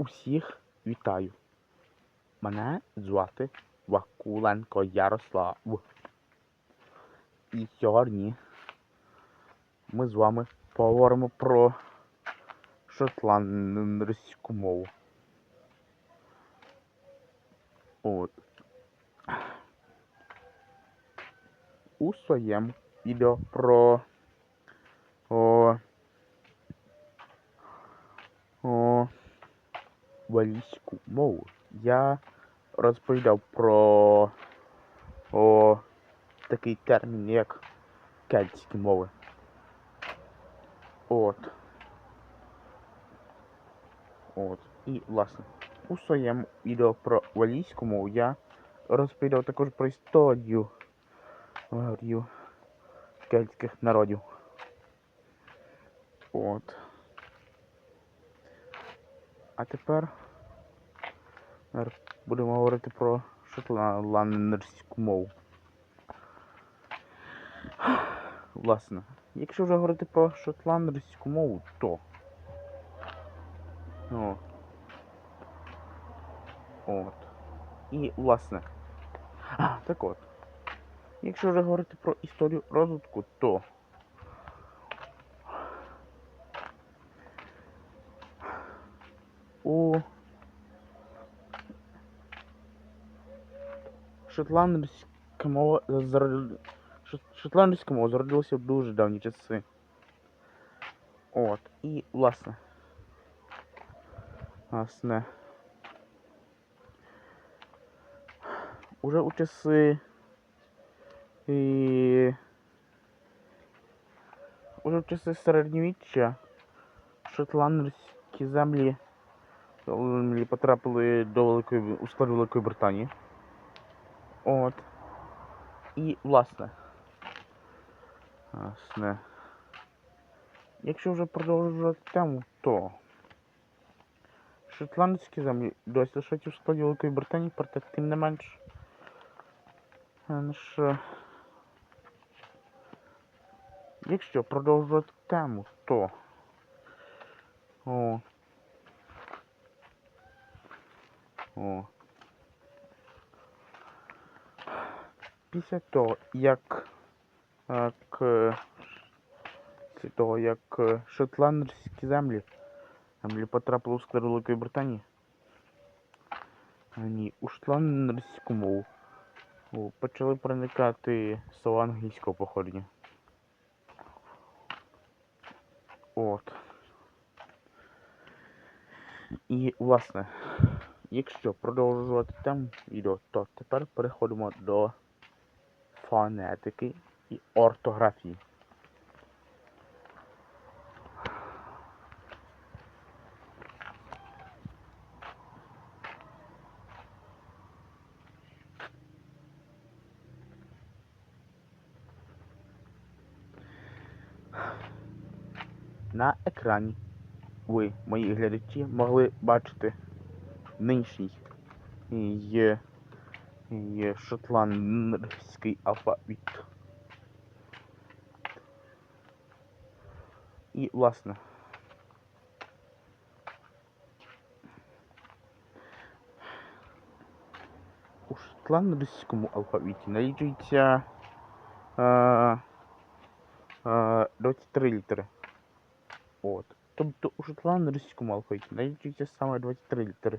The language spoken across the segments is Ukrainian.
Усіх вітаю. Мене звати Вакуленко Ярослав. І сьогодні ми з вами поговоримо про шотландську мову. От. У своєму відео про о, валійську мову я розповідав про о, такий термін, як кельтські мови. От. От. І, власне, у своєму відео про валійську мову я розповідав також про історію кельтських народів. От. А тепер будемо говорити про шотландську мову. Власне, якщо вже говорити про шотландську мову, то. О. От. І, власне. А, так от. Якщо вже говорити про історію розвитку, то у шотландська мова зарод... шот- шотландська мова зародилася в дуже давні часи. От. І власне. Власне. Уже у часи і уже в часи середньовіччя шотландські землі, землі потрапили до Великої у склад Великої Британії. От. І власне. Власне. Якщо вже продовжувати тему, то шотландські землі досі лишають у складі Великої Британії, проте тим не менш. Що Якщо продовжувати тему, то о. О. Після того, як, е, після того, як е, шотландські землі, землі потрапили у склад Великої Британії, ні, у шотландську мову почали проникати слова англійського походження. От. І, власне, якщо продовжувати тему відео, то тепер переходимо до фонетики і ортографії. На екрані ви, мої глядачі, могли бачити нинішній є, є шотландський алфавіт. І, власне, у шотландському алфавіті налічується е, е, 23 літери. От. Тобто у шотландському алфавіті налічується саме 23 літери.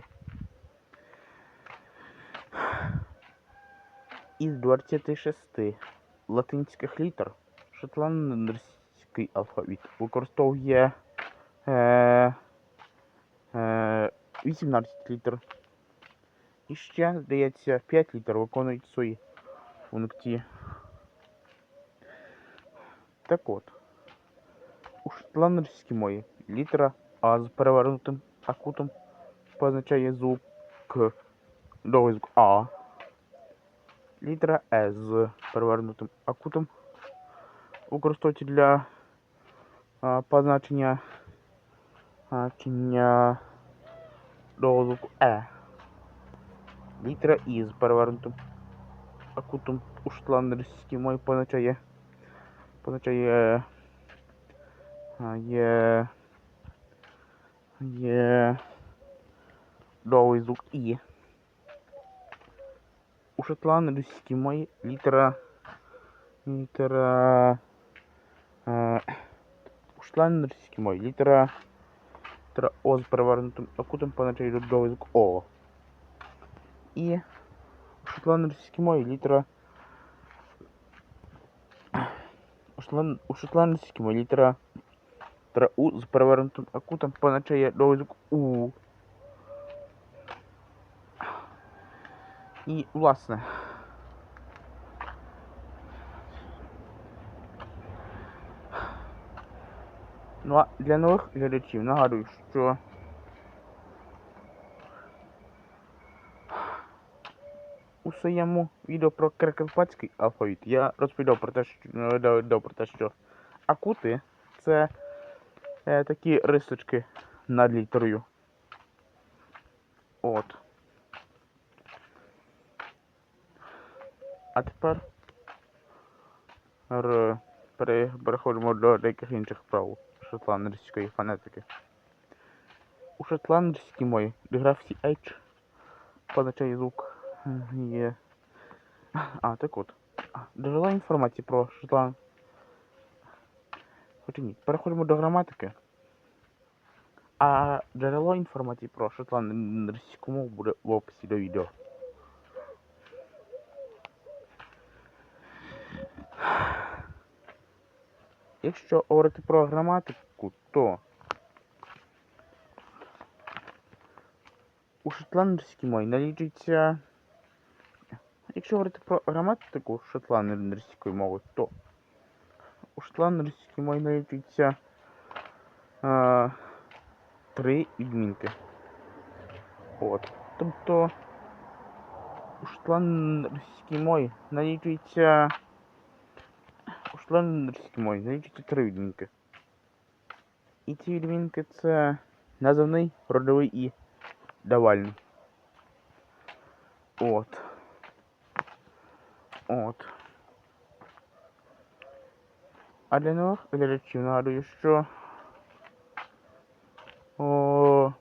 Із 26 латинських літер шотландський алфавіт використовує е, е, 18 літер. І ще, здається, 5 літер виконують свої функції. Так от. У шотландській мові літера А з перевернутим акутом позначає звук К. Довгий звук А. Літера Е з перевернутим акутом використовується для а, позначення значення довгого звуку Е. Літера І з перевернутим акутом у шотландській мові позначає позначає є є довгий звук І. У шотландській мові літера. Літера. Е, у шотландській мові літера. Літера О з перевернутим окутом позначає довгий звук О. І у шотландській мові літера. У, шотланд... шотландській мові літера. Літера У з перевернутим окутом позначає звук У. І, власне. Ну а для нових глядачів нагадую, що у своєму відео про карпатський алфавіт я розповідав про те, що е, про те, що акути це е, такі рисочки над літерою. От. А тепер р- пере- переходимо до деяких інших прав шотландської фонетики. У шотландській мові диграфії H позначає звук є. А, так от. Джерела інформації про Шотланд. Хоча переходимо до граматики. А джерело інформації про шотландську мову буде в описі до відео. Якщо говорити про граматику, то у шотландській мові налічується. Якщо говорити про граматику шотландської мови, то у шотландській мові налічується а, три відмінки. От. Тобто у шотландській мові налічується у шотландській мові налічується три відмінки. І ці відмінки це називний, родовий і давальний. От. От. А для нових глядачів нагадую, що о,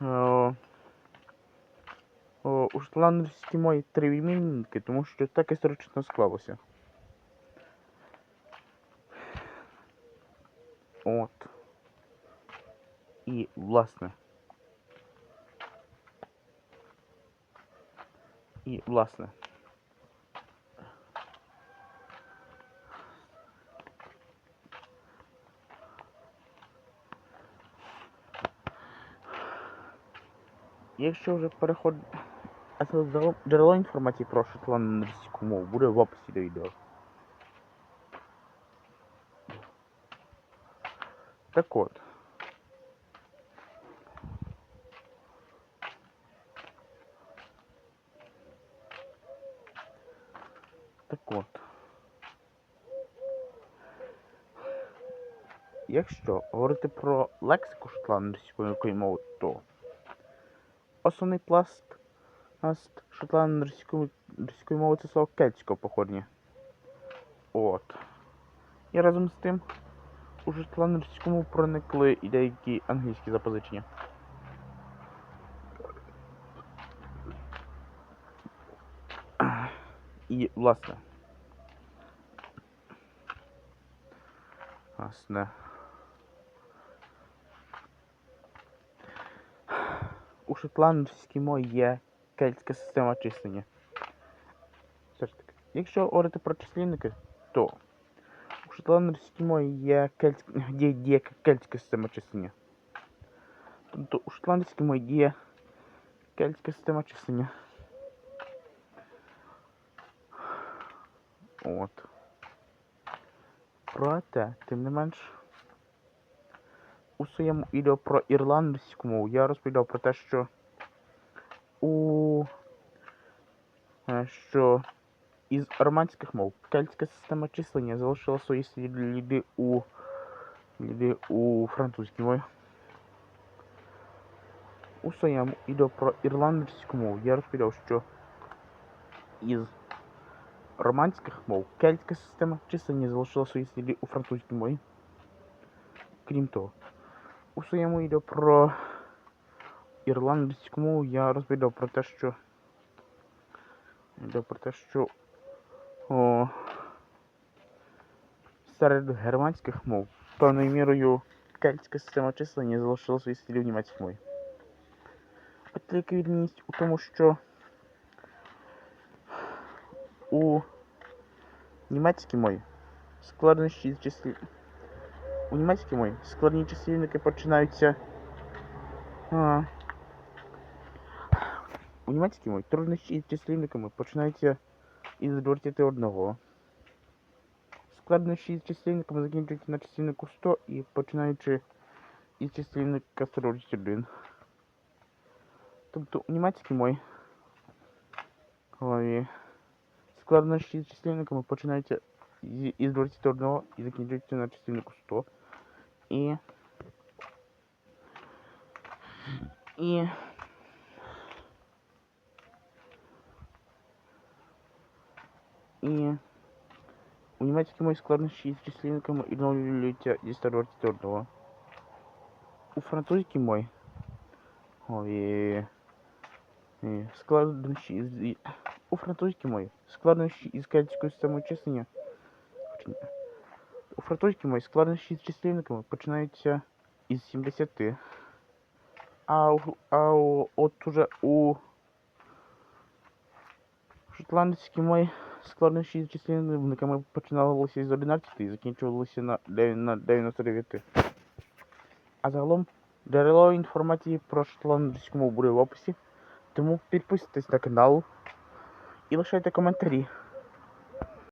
о, о, у шотландській мові три відмінки, тому що так історично склалося. От. І, власне. І, власне. Якщо вже переход... А це джерело- інформації про шотландську мову буде в описі до відео. Так от. Так от. Якщо говорити про лексику шотландської мови, то основний пласт пласт шотландської шотландської мови це слово кельтського походження. От. І разом з тим у шотландську мову проникли і деякі англійські запозичення. І, власне. Власне. У шотландській мові є кельтська система числення. Все ж таки, якщо говорити про числівники, то у шотландській мові є кельтська, є, є кельтська система числення. Тобто у шотландській мові є кельтська система числення. От. Проте, тим не менш, у своєму відео про ірландську мову я розповідав про те, що у е, що із романських мов кельтська система числення залишила свої сліди у сліди у французькій мові. У своєму відео про ірландську мову я розповідав, що із романських мов кельтська система числення залишила свої сліди у французькій мові. Крім того, у своєму відео про ірландську мову я розповідав про те, що. Про те, що. О, серед германських мов певною мірою кельтська система числення залишила свої сліди в німецькій мові. От тільки відмінність у тому, що у німецькій мові складнощі з числів. У німецькій мові складні числівники починаються. А, у німецькій мові труднощі числівниками починаються із 21. Складнощі з числівниками закінчуються на числівнику 100 і починаючи із числівника 41. Тобто у німецькій мові ой, складнощі з числівниками починаються із 21 і закінчуються на числівнику 100. І. І. І. У німецькій мові складнощі з числівниками відновлюються зі 121. У французькій мові. Ой. і Складнощі з. У французькій мові складнощі із кельтською системою числення. У французькій мові складнощі з числівниками починаються із 70. А, а от уже у шотландській мові складнощі з числівниками починалися із 11 і закінчувалися на, на 99. А загалом джерело інформації про шотландську мову буде в описі. Тому підписуйтесь на канал і лишайте коментарі.